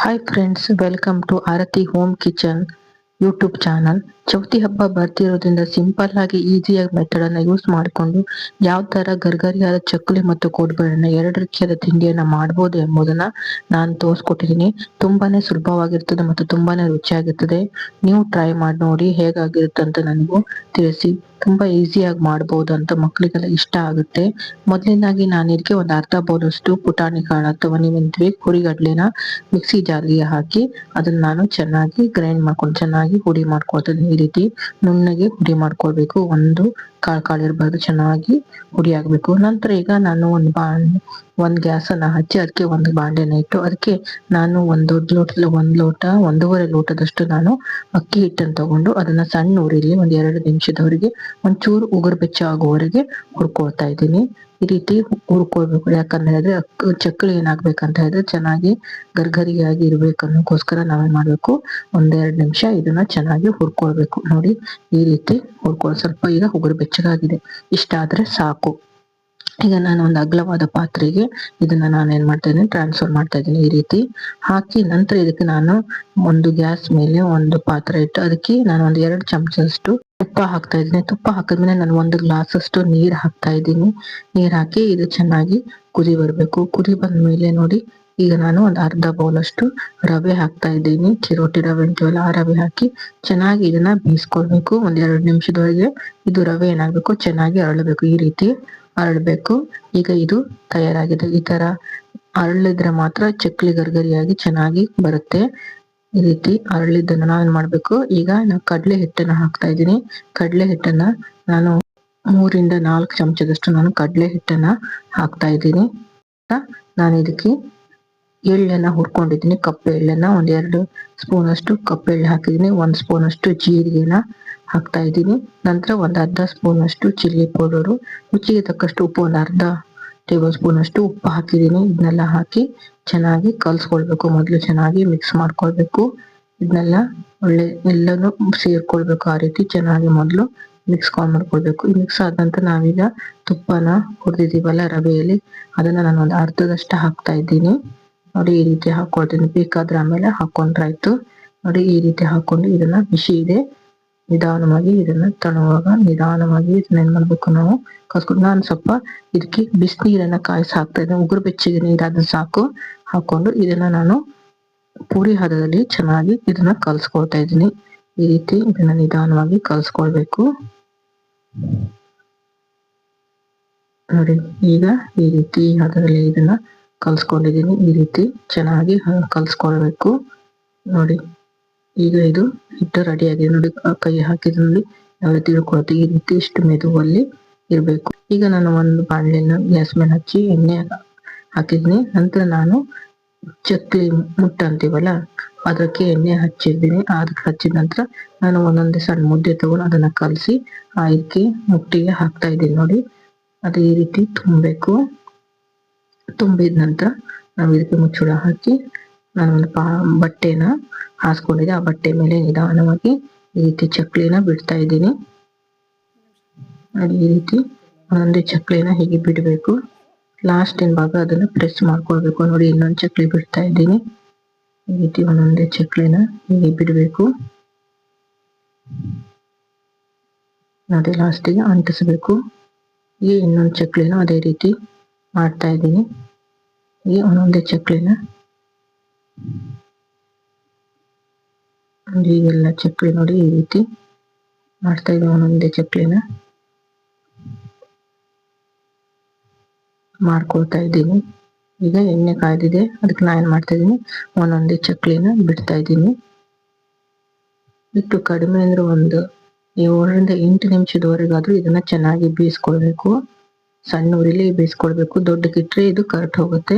Hi friends welcome to Arati home kitchen YouTube channel Chauthi ಹಬ್ಬ ಬರ್ತಿರೋದ್ರಿಂದ simple ಆಗಿ ಈಸಿಯಾಗಿ ಮೆಥಡ್ ಅನ್ನ ಯೂಸ್ ಮಾಡಿಕೊಂಡು ಯಾವ ತರ ಗರ್ಗರಿಯಾದ ಚಕ್ಕಲಿ ಮತ್ತು ಕೋಡ್ಬಳೆನ ಎರಡು ರೀತಿಯಾದ ತಿಂಡಿಯನ್ನ ಮಾಡಬಹುದು ಎಂಬುದನ್ನ ನಾನು ತೋರಿಸ್ಕೊಟ್ಟಿದ್ದೀನಿ ತುಂಬಾನೇ ಸುಲಭವಾಗಿರ್ತದೆ ಮತ್ತು ತುಂಬಾನೇ ರುಚಿಯಾಗಿರ್ತದೆ. ನೀವು ಟ್ರೈ ಮಾಡಿ ನೋಡಿ ಹೇಗಾಗಿರುತ್ತೆ ಅಂತ ನನಗೂ ತಿಳಿಸಿ. ತುಂಬಾ ಈಸಿಯಾಗಿ ಮಾಡಬಹುದು ಅಂತ ಮಕ್ಕಳಿಗೆಲ್ಲ ಇಷ್ಟ ಆಗುತ್ತೆ. ಮೊದಲನೇದಾಗಿ ನಾನು ಇದಕ್ಕೆ ಒಂದು ಅರ್ಧ ಬೌಲಷ್ಟು ಪುಟಾಣಿ ಕಾಳು ಅಥವಾ ನೀವಂತೀವಿ ಕುರಿಗಡ್ಲೆನ ಮಿಕ್ಸಿ ಜಾರ್ಗೆ ಹಾಕಿ ಅದನ್ನ ನಾನು ಚೆನ್ನಾಗಿ ಗ್ರೈಂಡ್ ಮಾಡ್ಕೊಂಡು ಚೆನ್ನಾಗಿ ಹುಡಿ ಮಾಡ್ಕೊಳ್ತೀನಿ ಈ ರೀತಿ. ನುಣ್ಣಗೆ ಹುಡಿ ಮಾಡ್ಕೊಳ್ಬೇಕು. ಒಂದು ಕಾಳು ಕಾಳು ಇರಬಾರ್ದು, ಚೆನ್ನಾಗಿ ಹುಡಿ ಆಗ್ಬೇಕು. ನಂತರ ಈಗ ನಾನು ಒಂದು ಬಾ ಒಂದ್ ಅನ್ನ ಹಚ್ಚಿ ಅದಕ್ಕೆ ಒಂದು ಬಾಂಡೆನ ಇಟ್ಟು ಅದಕ್ಕೆ ನಾನು ಒಂದು ದೊಡ್ಡ ಒಂದ್ ಲೋಟ, ಒಂದೂವರೆ ಲೋಟದಷ್ಟು ನಾನು ಅಕ್ಕಿ ಹಿಟ್ಟನ್ನು ತಗೊಂಡು ಅದನ್ನ ಸಣ್ಣ ಊರಿಲಿ ಒಂದ್ ಎರಡು ನಿಮಿಷದವರೆಗೆ ಒಂಚೂರು ಉಗುರು ಬೆಚ್ಚ ಆಗುವವರೆಗೆ ಹುರ್ಕೊಳ್ತಾ ಇದ್ದೀನಿ. ಈ ರೀತಿ ಹುರ್ಕೊಳ್ಬೇಕು. ಯಾಕಂತ ಹೇಳಿದ್ರೆ ಚಕ್ಕಳಿ ಏನಾಗ್ಬೇಕಂತ ಹೇಳಿದ್ರೆ ಚೆನ್ನಾಗಿ ಗರ್ಗರಿಯಾಗಿ ಇರ್ಬೇಕು ಅನ್ನೋಕ್ಕೋಸ್ಕರ ನಾವೇನ್ ಮಾಡ್ಬೇಕು. ಒಂದೆರಡು ನಿಮಿಷ ಇದನ್ನ ಚೆನ್ನಾಗಿ ಹುರ್ಕೊಳ್ಬೇಕು. ನೋಡಿ ಈ ರೀತಿ ಹುರ್ಕೊಳ್, ಸ್ವಲ್ಪ ಈಗ ಉಗುರು ಬೆಚ್ಚಗಾಗಿದೆ. ಇಷ್ಟ ಆದ್ರೆ ಸಾಕು. ಈಗ ನಾನು ಒಂದು ಅಗಲವಾದ ಪಾತ್ರೆಗೆ ಇದನ್ನ ನಾನು ಏನ್ ಮಾಡ್ತಾ ಇದ್ದೀನಿ ಟ್ರಾನ್ಸ್ಫರ್ ಮಾಡ್ತಾ ಇದ್ದೀನಿ ಈ ರೀತಿ. ಹಾಕಿ ನಂತರ ಇದಕ್ಕೆ ನಾನು ಒಂದು ಗ್ಯಾಸ್ ಮೇಲೆ ಒಂದು ಪಾತ್ರೆ ಇಟ್ಟು ಅದಕ್ಕೆ ನಾನು ಒಂದು ಎರಡು ಚಮಚದಷ್ಟು ತುಪ್ಪ ಹಾಕ್ತಾ ಇದ್ದೀನಿ. ತುಪ್ಪ ಹಾಕಿದ್ಮೇಲೆ ನಾನು ಒಂದು ಗ್ಲಾಸ್ ಅಷ್ಟು ನೀರ್ ಹಾಕ್ತಾ ಇದ್ದೀನಿ. ನೀರ್ ಹಾಕಿ ಇದು ಚೆನ್ನಾಗಿ ಕುದಿ ಬರಬೇಕು. ಕುದಿ ಬಂದ್ಮೇಲೆ ನೋಡಿ ಈಗ ನಾನು ಒಂದು ಅರ್ಧ ಬೌಲ್ ಅಷ್ಟು ರವೆ ಹಾಕ್ತಾ ಇದ್ದೀನಿ. ಚಿರೋಟಿ ರವೆ ಅಂತೀವಲ್ಲ ಆ ರವೆ ಹಾಕಿ ಚೆನ್ನಾಗಿ ಇದನ್ನ ಬೇಯಿಸ್ಕೊಳ್ಬೇಕು. ಒಂದ್ ಎರಡು ನಿಮಿಷದವರೆಗೆ ಇದು ರವೆ ಏನಾಗ್ಬೇಕು? ಚೆನ್ನಾಗಿ ಅರಳಬೇಕು ಈ ರೀತಿ. ಅರಳಬೇಕು. ಈಗ ಇದು ತಯಾರಾಗಿದೆ. ಈ ತರ ಅರಳಿದ್ರೆ ಮಾತ್ರ ಚಕ್ಲಿ ಗರ್ಗರಿಯಾಗಿ ಚೆನ್ನಾಗಿ ಬರುತ್ತೆ. ಈ ರೀತಿ ಅರಳಿದ್ದನ್ನ ನಾವೇನ್ ಮಾಡ್ಬೇಕು? ಈಗ ನಾವು ಕಡಲೆ ಹಿಟ್ಟನ್ನ ಹಾಕ್ತಾ ಇದ್ದೀನಿ. ಕಡಲೆ ಹಿಟ್ಟನ್ನ ನಾನು ಮೂರಿಂದ ನಾಲ್ಕು ಚಮಚದಷ್ಟು ನಾನು ಕಡಲೆ ಹಿಟ್ಟನ್ನ ಹಾಕ್ತಾ ಇದ್ದೀನಿ. ನಾನು ಇದಕ್ಕೆ ಎಳ್ಳನ್ನ ಹುರ್ಕೊಂಡಿದ್ದೀನಿ. ಕಪ್ಪು ಎಳ್ಳನ್ನ ಒಂದ್ ಎರಡು ಸ್ಪೂನ್ ಅಷ್ಟು ಕಪ್ಪು ಎಳ್ಳು ಹಾಕಿದ್ದೀನಿ. ಒಂದ್ ಸ್ಪೂನ್ ಅಷ್ಟು ಜೀರಿಗೆನ ಹಾಕ್ತಾ ಇದ್ದೀನಿ. ನಂತರ ಒಂದ್ ಅರ್ಧ ಸ್ಪೂನ್ ಅಷ್ಟು ಚಿಲ್ಲಿ ಪೌಡರು, ರುಚಿಗೆ ತಕ್ಕಷ್ಟು ಉಪ್ಪು, ಒಂದ್ ಅರ್ಧ ಟೇಬಲ್ ಸ್ಪೂನ್ ಅಷ್ಟು ಉಪ್ಪು ಹಾಕಿದ್ದೀನಿ. ಇದನ್ನೆಲ್ಲ ಹಾಕಿ ಚೆನ್ನಾಗಿ ಕಲ್ಸ್ಕೊಳ್ಬೇಕು. ಮೊದಲು ಚೆನ್ನಾಗಿ ಮಿಕ್ಸ್ ಮಾಡ್ಕೊಳ್ಬೇಕು. ಇದನ್ನೆಲ್ಲ ಒಳ್ಳೆ ಎಲ್ಲಾನು ಸೇರ್ಕೊಳ್ಬೇಕು. ಆ ರೀತಿ ಚೆನ್ನಾಗಿ ಮೊದಲು ಮಿಕ್ಸ್ ಮಾಡ್ಕೊಳ್ಬೇಕು. ಮಿಕ್ಸ್ ಆದ ನಂತರ ನಾವೀಗ ತುಪ್ಪನ ಹುರಿದಿದ್ದೀವಲ್ಲ, ರವೆಯಲ್ಲಿ, ಅದನ್ನ ನಾನು ಒಂದು ಅರ್ಧದಷ್ಟು ಹಾಕ್ತಾ ಇದ್ದೀನಿ. ನೋಡಿ ಈ ರೀತಿ ಹಾಕೊಳ್ತೀನಿ. ಬೇಕಾದ್ರೆ ಆಮೇಲೆ ಹಾಕೊಂಡ್ರಾಯ್ತು. ನೋಡಿ ಈ ರೀತಿ ಹಾಕೊಂಡು ಇದನ್ನ ಬಿಸಿ ಇದೆ. ನಿಧಾನವಾಗಿ ಇದನ್ನ ತಣುವಾಗ ನಿಧಾನವಾಗಿ ಇದನ್ನ ಏನ್ ಮಾಡ್ಬೇಕು ನಾವು? ಕಸ್ಕೊಂಡು ನಾನು ಸ್ವಲ್ಪ ಇದಕ್ಕೆ ಬಿಸಿನೀರನ್ನ ಕಾಯಿಸಿ ಹಾಕ್ತಾ ಇದ್ದೀನಿ ಉಗುರು ಬೆಚ್ಚಗೆ ಅದನ್ನ ಸಾಕು. ಹಾಕೊಂಡು ಇದನ್ನ ನಾನು ಪೂರಿ ಹದದಲ್ಲಿ ಚೆನ್ನಾಗಿ ಇದನ್ನ ಕಲ್ಸ್ಕೊಳ್ತಾ ಇದ್ದೀನಿ. ಈ ರೀತಿ ಇದನ್ನ ನಿಧಾನವಾಗಿ ಕಲ್ಸ್ಕೊಳ್ಬೇಕು. ನೋಡಿ, ಈಗ ಈ ರೀತಿ ಹದದಲ್ಲಿ ಇದನ್ನ ಕಲ್ಸ್ಕೊಂಡಿದ್ದೀನಿ ಈ ರೀತಿ ಚೆನ್ನಾಗಿ ಕಲ್ಸ್ಕೊಳ್ಬೇಕು. ನೋಡಿ, ಈಗ ಇದು ಹಿಟ್ಟು ರೆಡಿ ಆಗಿದೆ ನೋಡಿ ಕೈ ಹಾಕಿದ ನೋಡಿ ಯಾವ ತಿಳ್ಕೊಳ್ತೀವಿ ಈ ರೀತಿ ಇಷ್ಟು ಮೆದುವಲ್ಲಿ ಇರಬೇಕು. ಈಗ ನಾನು ಒಂದು ಬಾಣಲೆನ ಗ್ಯಾಸ್ ಮೇಲೆ ಹಚ್ಚಿ ಎಣ್ಣೆ ಹಾಕಿದ್ದೀನಿ ನಂತರ ನಾನು ಚಕ್ಲಿ ಮುಟ್ಟ ಅಂತೀವಲ್ಲ, ಅದಕ್ಕೆ ಎಣ್ಣೆ ಹಚ್ಚಿದ್ದೀನಿ ಅದಕ್ಕೆ ಹಚ್ಚಿದ ನಂತರ ನಾನು ಒಂದೊಂದೇ ಸಣ್ಣ ಮುದ್ದೆ ತಗೊಂಡು ಅದನ್ನ ಕಲಸಿ ಆಯ್ಕೆ ಮುಟ್ಟಿಗೆ ಹಾಕ್ತಾ ಇದ್ದೀನಿ ನೋಡಿ. ಅದು ಈ ರೀತಿ ತುಂಬಬೇಕು. ತುಂಬಿದ ನಂತರ ನಾವು ಇದಕ್ಕೆ ಮುಚ್ಚಳ ಹಾಕಿ ನಾನು ಒಂದು ಪಾ, ಬಟ್ಟೆನ ಹಾಸ್ಕೊಂಡಿದ್ದೆ. ಆ ಬಟ್ಟೆ ಮೇಲೆ ನಿಧಾನವಾಗಿ ಈ ರೀತಿ ಚಕ್ಲಿನ ಬಿಡ್ತಾ ಇದ್ದೀನಿ. ಈ ರೀತಿ ಒಂದೊಂದೇ ಚಕ್ಲಿನ ಹೀಗೆ ಬಿಡಬೇಕು. ಲಾಸ್ಟ್ ಭಾಗ ಅದನ್ನ ಪ್ರೆಸ್ ಮಾಡ್ಕೊಳ್ಬೇಕು. ನೋಡಿ, ಇನ್ನೊಂದು ಚಕ್ಲಿ ಬಿಡ್ತಾ ಇದ್ದೀನಿ. ಈ ರೀತಿ ಒಂದೊಂದೇ ಚಕ್ಲಿನ ಹೀಗೆ ಬಿಡಬೇಕು. ಅದೇ ಲಾಸ್ಟಿಗೆ ಅಂಟಿಸ್ಬೇಕು. ಈ ಇನ್ನೊಂದು ಚಕ್ಲಿನ ಅದೇ ರೀತಿ ಮಾಡ್ತಾ ಇದ್ದೀನಿ. ಈ ಒಂದೊಂದೇ ಚಕ್ಲಿನ. ಈಗೆಲ್ಲ ಚಕ್ಲಿ ನೋಡಿ ಈ ರೀತಿ ಮಾಡ್ತಾ ಇದ್ದೀವಿ ಒಂದೊಂದೇ ಚಕ್ಲಿನ. ಮಾಡ್ಕೊಳ್ತಾ ಇದ್ದೀನಿ. ಈಗ ಎಣ್ಣೆ ಕಾಯ್ದಿದೆ. ಅದಕ್ಕೆ ನಾ ಏನು ಮಾಡ್ತಾ ಇದ್ದೀನಿ? ಒಂದೊಂದೇ ಚಕ್ಲಿನ ಬಿಡ್ತಾ ಇದ್ದೀನಿ. ಇಟ್ಟು ಕಡಿಮೆ ಅಂದ್ರೆ ಒಂದು ಏಳರಿಂದ ಎಂಟು ನಿಮಿಷದವರೆಗಾದ್ರೂ ಇದನ್ನ ಚೆನ್ನಾಗಿ ಬೇಯಿಸ್ಕೊಳ್ಬೇಕು. ಸಣ್ಣ ಉರಿಲಿ ಬೇಯಿಸ್ಕೊಳ್ಬೇಕು ದೊಡ್ಡಕ್ಕಿಟ್ರೆ ಇದು ಕರೆಕ್ಟ್ ಹೋಗುತ್ತೆ.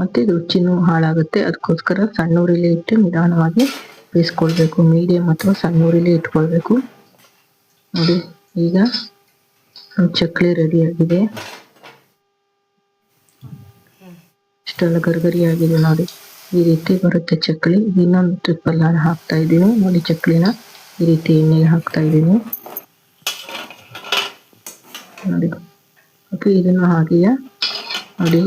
ಮತ್ತೆ ರುಚಿನೂ ಹಾಳಾಗುತ್ತೆ. ಅದಕ್ಕೋಸ್ಕರ ಸಣ್ಣ ಉರಿಲಿ ಇಟ್ಟು ನಿಧಾನವಾಗಿ ಬೇಯಿಸ್ಕೊಳ್ಬೇಕು. ಮೀಡಿಯಮ್ ಅಥವಾ ಸಣ್ಣ ಉರಿಲಿ ಇಟ್ಕೊಳ್ಬೇಕು. ನೋಡಿ, ಈಗ ಚಕ್ಲಿ ರೆಡಿ ಆಗಿದೆ ಇಷ್ಟೆಲ್ಲ ಗರ್ಗರಿ ಆಗಿದೆ ನೋಡಿ. ಈ ರೀತಿ ಬರುತ್ತೆ ಚಕ್ಲಿ. ಇನ್ನೊಂದು ಟ್ರಿಪ್ಪಲ್ಲಿ ನಾನು ಹಾಕ್ತಾ ಇದ್ದೀನಿ. ನೋಡಿ ಚಕ್ಲಿನ ಈ ರೀತಿ ಎಣ್ಣೆಗೆ ಹಾಕ್ತಾ ಇದ್ದೀನಿ. ನೋಡಿ. ಓಕೆ ಇದನ್ನು ಹಾಗೆಯೇ ನೋಡಿ.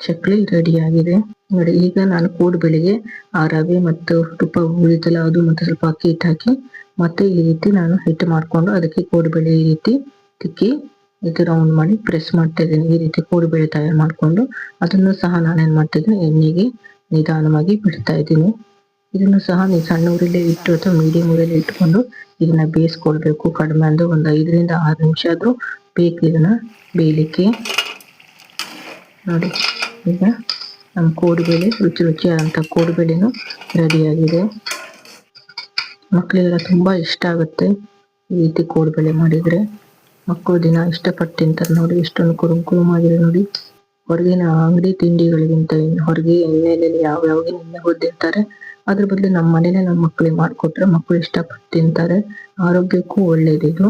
ಚಕ್ಲಿ ರೆಡಿ ಆಗಿದೆ ನೋಡಿ, ಈಗ ನಾನು ಕೋಡ್ಬಳೆಗೆ ಆ ರವೆ ಮತ್ತು ತುಪ್ಪ ಉಳಿದಲ್ಲ ಅದು ಮತ್ತೆ ಸ್ವಲ್ಪ ಅಕ್ಕಿ ಹಿಟ್ಟು ಹಾಕಿ ಮತ್ತೆ ಈ ರೀತಿ ನಾನು ಹಿಟ್ಟು ಮಾಡ್ಕೊಂಡು ಅದಕ್ಕೆ ಕೋಡ್ಬಳೆ ಈ ರೀತಿ ತಿಕ್ಕಿ ಇದು ರೌಂಡ್ ಮಾಡಿ ಪ್ರೆಸ್ ಮಾಡ್ತಾ ಇದ್ದೀನಿ. ಈ ರೀತಿ ಕೋಡುಬಳೆ ತಯಾರು ಮಾಡ್ಕೊಂಡು ಅದನ್ನು ಸಹ ನಾನೇನು ಮಾಡ್ತಾ ಇದ್ದೀನಿ, ಎಣ್ಣೆಗೆ ನಿಧಾನವಾಗಿ ಬಿಡ್ತಾ ಇದ್ದೀನಿ. ಇದನ್ನು ಸಹ ನೀವು ಸಣ್ಣ ಊರಲ್ಲೇ ಇಟ್ಟು ಅಥವಾ ಮೀಡಿಯಂ ಊರಲ್ಲಿ ಇಟ್ಕೊಂಡು ಇದನ್ನ ಬೇಯಿಸ್ಕೊಳ್ಬೇಕು. ಕಡಿಮೆ ಅಂದ್ರೆ ಒಂದು ಐದರಿಂದ ಆರು ನಿಮಿಷ ಆದ್ರೂ ಬೇಕು ಇದನ್ನ ಬೇಯಲಿಕ್ಕೆ. ನೋಡಿ, ಈಗ ನಮ್ಮ ಕೋಡುಬೇಳೆ ರುಚಿ ರುಚಿಯಾದಂಥ ಕೋಡುಬೇಳೆನೂ ರೆಡಿಯಾಗಿದೆ. ಮಕ್ಕಳಿಗೆಲ್ಲ ತುಂಬಾ ಇಷ್ಟ ಆಗುತ್ತೆ ಈ ರೀತಿ ಕೋಡುಬೇಳೆ ಮಾಡಿದ್ರೆ. ಮಕ್ಕಳು ದಿನ ಇಷ್ಟಪಟ್ಟು ತಿಂತಾರೆ ನೋಡಿ, ಎಷ್ಟೊಂದು ಕುರುಮ್ ಕುರುಮ್ ಆಗಿದೆ ನೋಡಿ. ಹೊರಗಿನ ಅಂಗಡಿ ತಿಂಡಿಗಳಿಗಿಂತ ಹೊರಗೆ ಎಣ್ಣೆಯಲ್ಲಿ ಯಾವ ಯಾವಾಗ ಎಣ್ಣೆ ಹೊದ್ದಿರ್ತಾರೆ ಅದ್ರ ಬದಲು ನಮ್ಮ ಮನೇಲೆ ನಮ್ಮ ಮಕ್ಕಳಿಗೆ ಮಾಡಿಕೊಟ್ರೆ ಮಕ್ಕಳು ಇಷ್ಟಪಟ್ಟು ತಿಂತಾರೆ. ಆರೋಗ್ಯಕ್ಕೂ ಒಳ್ಳೇದಿದು.